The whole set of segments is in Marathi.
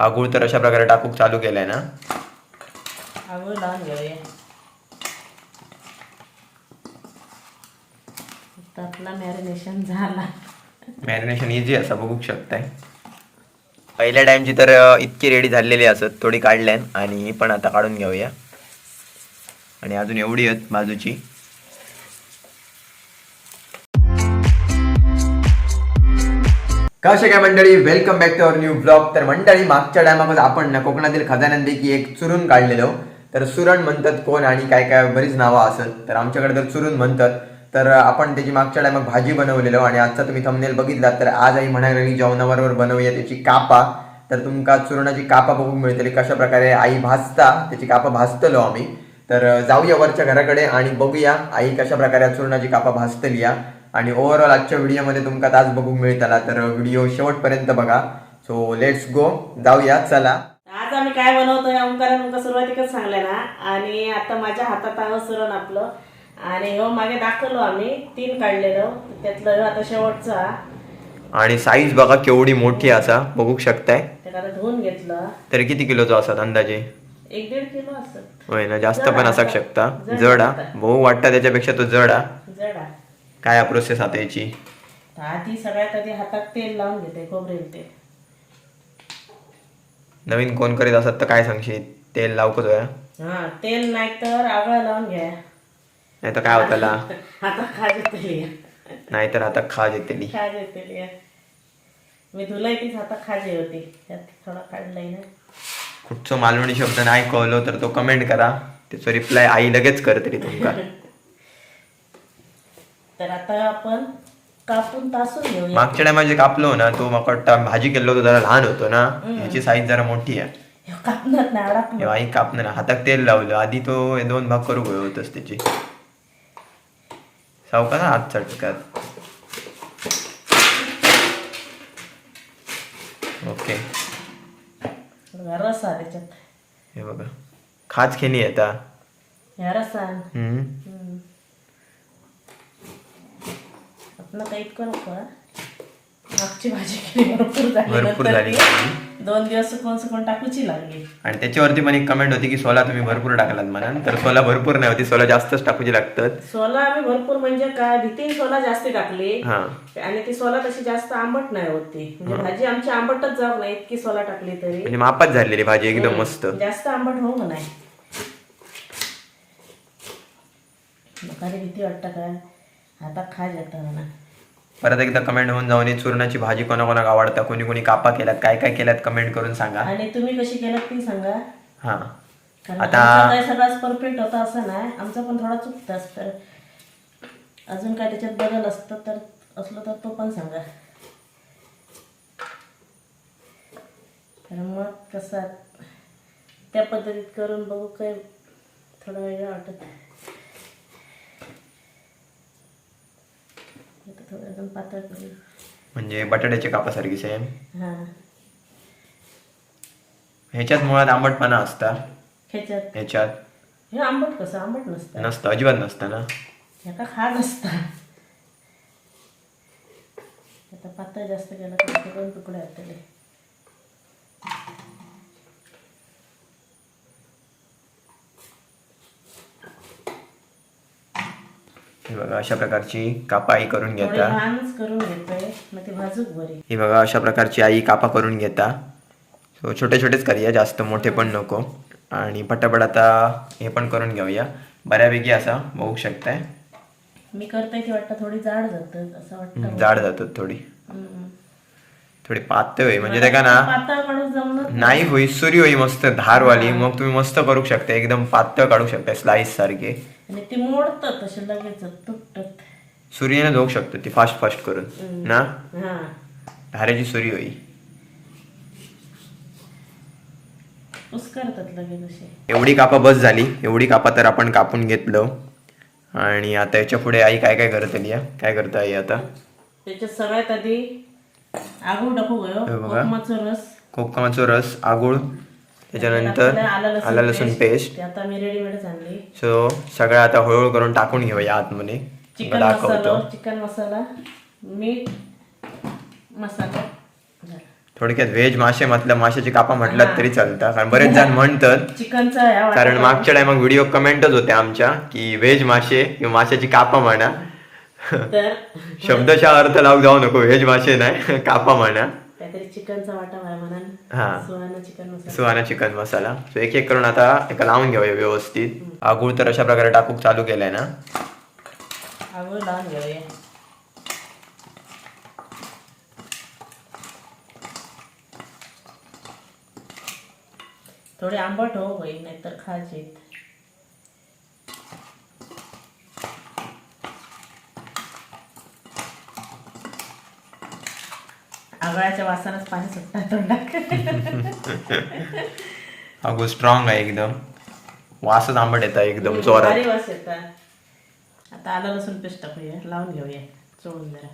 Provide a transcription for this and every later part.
आगूळ तर अशा प्रकारे टाकूक चालू केलाय ना? आगोळ लावून घेऊया. आता आपला मॅरिनेशन झाला. मॅरिनेशन इझी असा बघू शकताय. पहिल्या टाइमची तर इतकी रेडी झालेली असत थोडी काढल्यान आणि ही पण आता काढून घेऊया. आणि अजून एवढी आहेत बाजूची. कसे काय मंडळी? Welcome back to our new blog तर मंडळी मागच्या टायमामध्ये आपण ना कोकणातील खजान्यांपैकी एक चुरून काढलेलो. तर सुरण म्हणतात कोण आणि काय काय बरीच नावं असत. तर आमच्याकडे तर चुरून म्हणतात. तर आपण त्याची मागच्या टायमात भाजी बनवलेलो आणि आजचा तुम्ही थंबनेल बघितला तर आज आई म्हणायला की जेवणाबरोबर बनवूया त्याची कापा. तर तुमका चुरणाची कापा बघूक मिळतली. कशा प्रकारे आई भाजता त्याची कापा भाजतलो आम्ही. तर जाऊया वरच्या घराकडे आणि बघूया आई कशा प्रकारे चुरणाची कापा भाजतली या. आणि ओव्हरऑल आजच्या व्हिडिओमध्ये तुमका तास बघूक मिळतला तर व्हिडिओ शेवटपर्यंत बघा. सो लेट्स गो जाऊया चला. आज आम्ही काय बनवतोय ओंकारानं तुमका सुरुवातीकच सांगले ना. आणि आता माझ्या हातात आहे सुरण आपलं. आणि हो मागे दाखवलो आम्ही. तीन काढलेलो. त्यातलं ह्यो आता शेवटचा आणि साईज बघा केवढी मोठी असा. बघू शकताय. धुवून घेतलं. तरी किती किलोचा असत अंदाजे एक दीड किलो असत होय ना जास्त पण असा शकता. जडा भाऊ वाटता त्याच्यापेक्षा तो जडा जडा काय प्रोसेस आता याची? तर आधी सगळ्यात आधी हातात तेल लावून घेते खोबरेल तेल. नवीन कोण करीत असत तर काय सांगशील? तेल लावकच होया हा तेल नाही तर आगळा लावून घ्या. नाही तर काय होताला आता खाज येते नाहीतर आता खाज येतेली खाज येते मी धुलाई तीच आता खाजे होती. त्यात थोडा काढलाय ना. कुठचं मालवणी शब्द नाही कळलो तर तो कमेंट करा. त्याचा रिप्लाय आई लगेच करतली तुमका. तर आता आपण कापून तासून घेऊया. मागच्या टायमा जे कापलो ना तो वाटतं भाजी केलो तो जरा लहान होतो ना याची साईज जरा मोठी आहे. कापणार नाही आई कापणार हातात तेल लावलं आधी तो हे दोन भाग करू गयो होतच त्याची? सावका ना हात चटकात. ओके. रसा त्याच्यात हे बघा. खाज खेनी येता ह्या रसान. हम्म. काही इतकं नको. मागची भाजी केली भरपूर झाली. भरपूर नंतर झाली. ती दोन दिवस सुकवून सुकवून टाकूची लागली. आणि त्याच्यावरती पण एक कमेंट होती की सोला तुम्ही भरपूर टाकलात म्हणा तर सोला भरपूर नाही होती सोला जास्तच टाकूची लागतात. सोला आम्ही भरपूर म्हणजे काय भीती सोला जास्ती टाकली. हा. आणि ती सोला तशी जास्त आंबट नाही होती. म्हणजे भाजी आमची आंबटच जाऊ नाही इतकी सोला टाकली तरी. म्हणजे मापात झालेली भाजी एकदम मस्त. जास्त आंबट होऊ नाही लोकांनी भीती वाटतं काय आता येतं म्हणा. परत एकदा कमेंट होऊन जाऊन चूर्णाची भाजी कोणाकोणाक आवडता? कोणी कोणी कापा केल्यात? काय काय केल्यात? कमेंट करून सांगा. आणि तुम्ही कशी केलं ती सांगा. हा. आता- सगळाच परफेक्ट होता असं नाही. आमचा पण थोडा चुकताच तर अजून काय त्याच्यात बदल असतं तर असलं तर तो पण सांगा. तर मग कसा त्या पद्धतीत करून बघू काय थोडं वेगळं वाटत. आता थोडं पातळ करू. म्हणजे बटाट्याच्या कापासारखी सेम हां. ह्याच्यात मुळात आंबटपणा असता. ह्याच्यात? ह्याच्यात? हे आंबट कसं? आंबट नसतं. नसतं अजिबात नसतं ना? ह्याका खाज असता आता पातळ जास्त केलं तर ते दोन तुकडे होतले. ही बघा अशा प्रकारची कापा आई करून घेता. करून घेतोय मग ती भाजूक बरी. ही बघा अशा प्रकारची आई कापा करून घेता. सो छोटे छोटेच करूया जास्त मोठे पण नको. आणि पटापट आता हे पण करून घेऊया. बऱ्यापैकी असा बघू शकताय. मी करतोय ती वाटतं थोडी जाड जातं असं वाटतं. जाड जातात थोडी. थोडी पातळ होई म्हणजे ते का ना नाही होई सुरी होई मस्त धारवाली मग तुम्ही मस्त करू शकता एकदम पातळ काढू शकता स्लाइस सारखे. आणि ती मोडतात तसे लगेच तुटतात. सुरीने धोक शकतो ती फास्ट फास्ट करून. ना? हा. धारेची सुरी होई. लगेच असे. एवढी कापा बस झाली एवढी कापा तर आपण कापून घेतलो. आणि आता याच्यापुढे आई काय काय करत आली? काय करता आई आता? त्याच्यात सगळ्यात आधी आगू टाकू गयो बघा. कोकमाचं रस. कोकमाचा रस आगुळ. त्याच्यानंतर आला लसूण पेस्ट ते आता मी रेडीमेड आणली सो सगळं आता हळूहळू करून टाकून घेऊया आतमध्ये. चिकन दाखवतो. मसाला चिकन मसाला मीठ मसाला. थोडक्यात व्हेज मासे म्हटलं माशाची कापा म्हटलं तरी चालतं. कारण बरेच जण म्हणतात चिकनचं. कारण मागच्या टायमाक व्हिडिओ कमेंटच होत्या आमच्या की व्हेज मासे किंवा माशाची कापा म्हणा. शब्दशः अर्थ लावून जाऊ नको. व्हेज मासे नाही कापा म्हणा. काहीतरी चिकनचा वाटा व्हाय हा. म्हणा Suhana chicken masala. Suhana chicken masala. So एक एक करून आता एका लावून घेऊया व्यवस्थित. हा गुळ तर अशा प्रकारे टाकूक चालू केलाय ना? आवड लावून घेऊया थोडे आंबट हो होईल नाहीतर खायचे. आगळाच्या वासानच पाणी सुटतात तोंडात. हा गुळ स्ट्रॉंग आहे एकदम. वासच आंबट येतात एकदम जोरात. भारी वास येतात आता आलं लसूण पेस्ट टाकूया लावून घेऊया. चोळून जरा.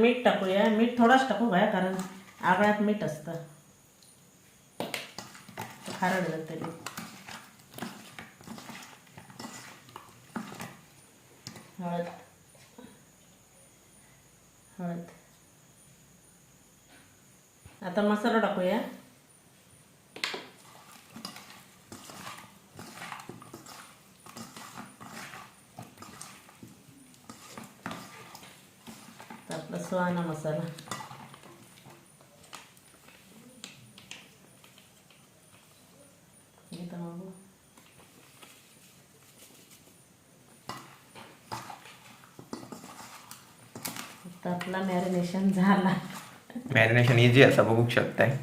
मीठ टाकूया. मीठ थोडाच टाकू काय कारण आगळ्यात मीठ असतं. खारड तरी हळद हळद आता मसाला टाकूया आता आपला सुहाना मसाला इथं मागू. आपला मॅरिनेशन झाला. मॅरिनेशन इझी असा बघू शकताय.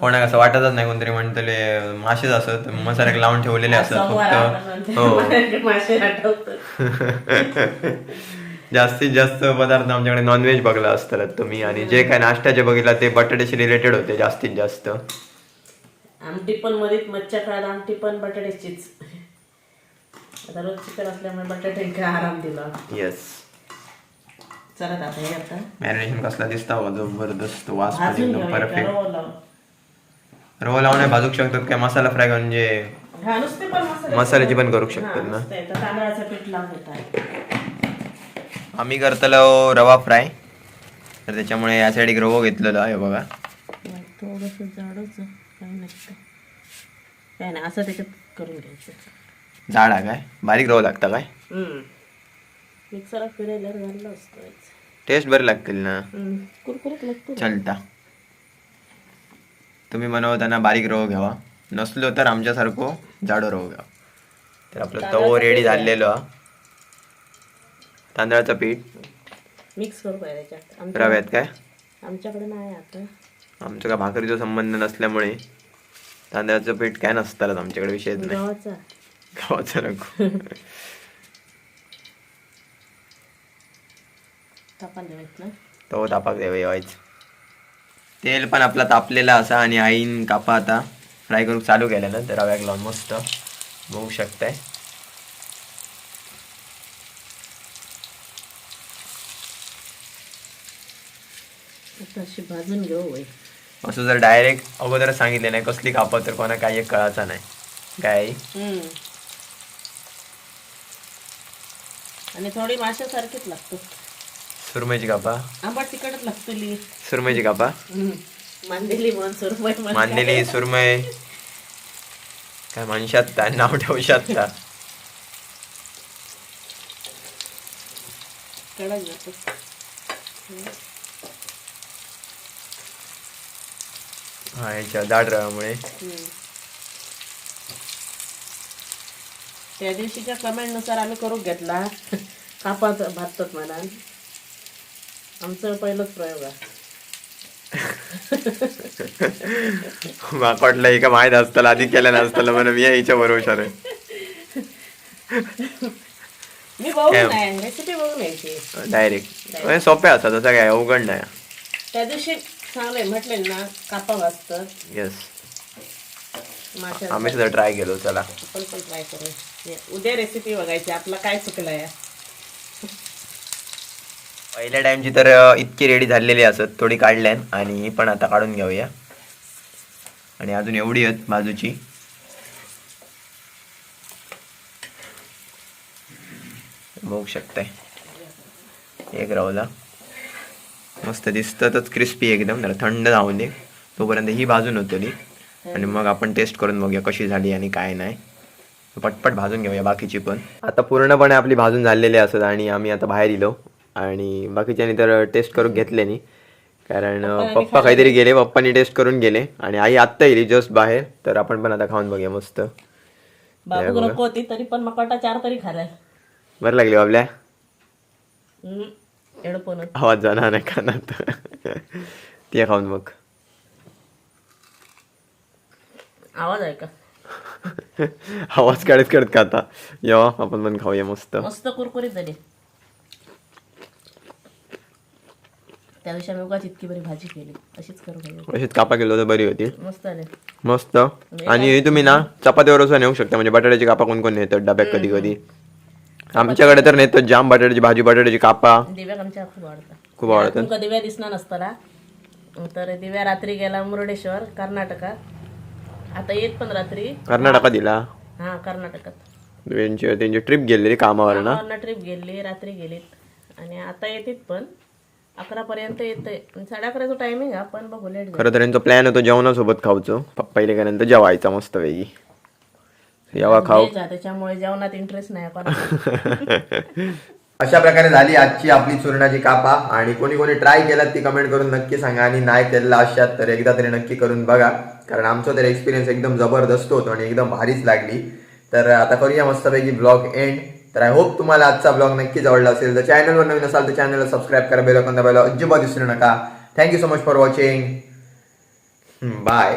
कोणाक असं वाटतच नाही कोणतरी म्हणतले मासेच असत मसाल्याक लावून ठेवलेले असत फक्त. हो. जास्तीत जास्त पदार्थ आमच्याकडे नॉनव्हेज बघला असतात तुम्ही आणि जे काय नाश्त्याचे बघितलं ते बटाट्याशी रिलेटेड होते जास्तीत जास्त. आमटी पण मध्ये मच्छा आमटी पण बटाट्याचीच. आता रोज चिकन असल्यामुळे बटाटे आराम दिला. येस चला आता हे आता. मॅरिनेशन कसला दिसता हो जबरदस्त वास पण भाजून एकदम घेऊया परफेक्ट रवा लावून. रवा लावणे भाजूक शकतात काय मसाला फ्राय हा नुसते पण मसाले मसाल्याची पण करू शकतात ना? नुसते. आता तांदळाचं पीठ लावून आम्ही करतलो रवा फ्राय तर त्याच्यामुळे या साईड एक रवो घेतलेला आहे बघा. थोडस जाडच काही नसतं काय नाही असं त्याच्यात करून घ्यायचं. जाड काय? बारीक रवा लागता काय? मिक्सरात फिरायला घाललं असतं टेस्ट बरे लागतील ना? हम्म. कुरकुरीत लागतो. चलता. तुम्ही बनवताना बारीक रवो घ्यावा. नसलो तर आमच्यासारखं जाडो रवो घ्यावा तर आपलं तवो रेडी झालेलो. हा. तांदळाचं पीठ. मिक्स करू त्याच्यात आमच्या- रव्यात काय? आमच्याकडे नाही आता. आमचं काय भाकरीचा संबंध नसल्यामुळे तांदळाचं पीठ काय नसतातच आमच्याकडे विषयच नाही. गव्हाचा. गावाचं नको तापान देवायचं ना तो तापाक द्यावा येवायचं तेल पण आपला तापलेला असा आणि आईन कापा आता फ्राय करून चालू केलं ना तर रव्याक लावून मस्त बघू शकताय आता अशी भाजून घेऊ बाई असं जर डायरेक्ट अगोदर सांगितले नाही कसली कापत तर कोणा काही एक कळाचा नाही काय आणि थोडी माशासारखीच लागतो. सुरमईची कापा. आंबट तिखटच लागतो सुरमईची कापा. मांदेली म्हणून सुरमई म्हण. मानलेली सुरमई. काय म्हणशात नाव ठेवू शकता कडक जातो. हा याच्या जाड रव्यामुळे हम्म. त्या दिवशीच्या कमेंटनुसार आम्ही करून घेतला. कापाच भातत मला आमचं पहिलंच प्रयोग आहे. माका वाटलं एका माहीत असताना आधी केलं नसताना म्हणून मी याच्या बरोबर मी बघून? नाही रेसिपी बघून यायची डायरेक्ट सोप्या असतात तसं काय अवघड नाही. त्या दिवशी चांगले म्हटले ना कापा वाजतं येस आम्ही सुद्धा ट्राय केलो चला. आपण पण ट्राय करू उद्या रेसिपी बघायची आपला काय चुकलं या पहिल्या टाइमची तर इतकी रेडी झालेली असत थोडी काढल्यान आणि ही पण आता काढून घेऊया. आणि अजून एवढी आहेत बाजूची. बघू शकताय. एक राहुला. मस्त दिसतातच क्रिस्पी एकदम जरा थंड जाऊन दे. तोपर्यंत ही भाजून होतली आणि मग आपण टेस्ट करून बघूया कशी झाली आणि काय नाही. पटपट भाजून घेऊया बाकीची पण. आता पूर्णपणे आपली भाजून झालेली असत आणि आम्ही आता बाहेर इलो. आणि बाकीच्यांनी तर टेस्ट करून घेतले नाही. कारण पप्पा काहीतरी गेले पप्पानी टेस्ट करून गेले. आणि आई आत्ता येईल जस्ट बाहेर. तर आपण पण आता खाऊन बघूया मस्त. होती तरी पण मग वाटा चार तरी खाल्लाय बरं लागली बाबल्या. आवाज जाणार नाही कानात. ते खाऊन बघ. आवाज आहे का? आवाज काढत काढत खाता येवा आपण पण खाऊया मस्त. मस्त कुरकुरीत झाली. त्या दिवशी आम्ही उगाच इतकी बरी भाजी केली. अशीच करू पाहिजे अशीच कापा केलो तर बरी होती. मस्त आले. मस्त. आणि हे तुम्ही ना चपातीवर असं नेऊ शकता. म्हणजे बटाट्याची कापा कोण कोण नेतात? डब्यात कधी कधी. आमच्याकडे तर नेतात जाम बटाट्याची भाजी बटाट्याची कापा. दिव्या आमच्या खूप आवडतात. खूप आवडतात. तुमका दिव्या दिसणार नसताना? तर दिव्या रात्री गेला मुरुडेश्वर कर्नाटकात. आता येत पण रात्री. कर्नाटकात दिला हा कर्नाटकात. त्यांची त्यांची ट्रिप गेलेली कामावर ना? ट्रिप गेली रात्री गेलीत. आणि आता येतात पण. अकरा पर्यंत येते साडे अकराचा टायमिंग आहे पण बघू लेट खरं तर यांचा प्लॅन होतो जेवणासोबत खाऊचो. पहिले गेल्यानंतर जेवायचा मस्त वेगळी जेव्हा खाऊ. त्याच्यामुळे जेवणात इंटरेस्ट नाही पण अशा प्रकारे झाली आजची आपली चूरणाची कापा. आणि कोणी कोणी ट्राय केलात ती कमेंट करून नक्की सांगा. आणि नाही केलेला अशात तर एकदा तरी नक्की करून बघा. कारण आमचा तर एक्सपिरियन्स एकदम जबरदस्त होतो आणि एकदम भारीच लागली. तर आता करूया मस्तपैकी ब्लॉग एंड तर आय होप तुम्हाला आजचा ब्लॉग नक्कीच आवडला असेल. तर चॅनलवर नवीन असाल तर चॅनलला सबस्क्राईब करा. बेल दाबायला अजिबात विसरू नका. Thank you so much for watching bye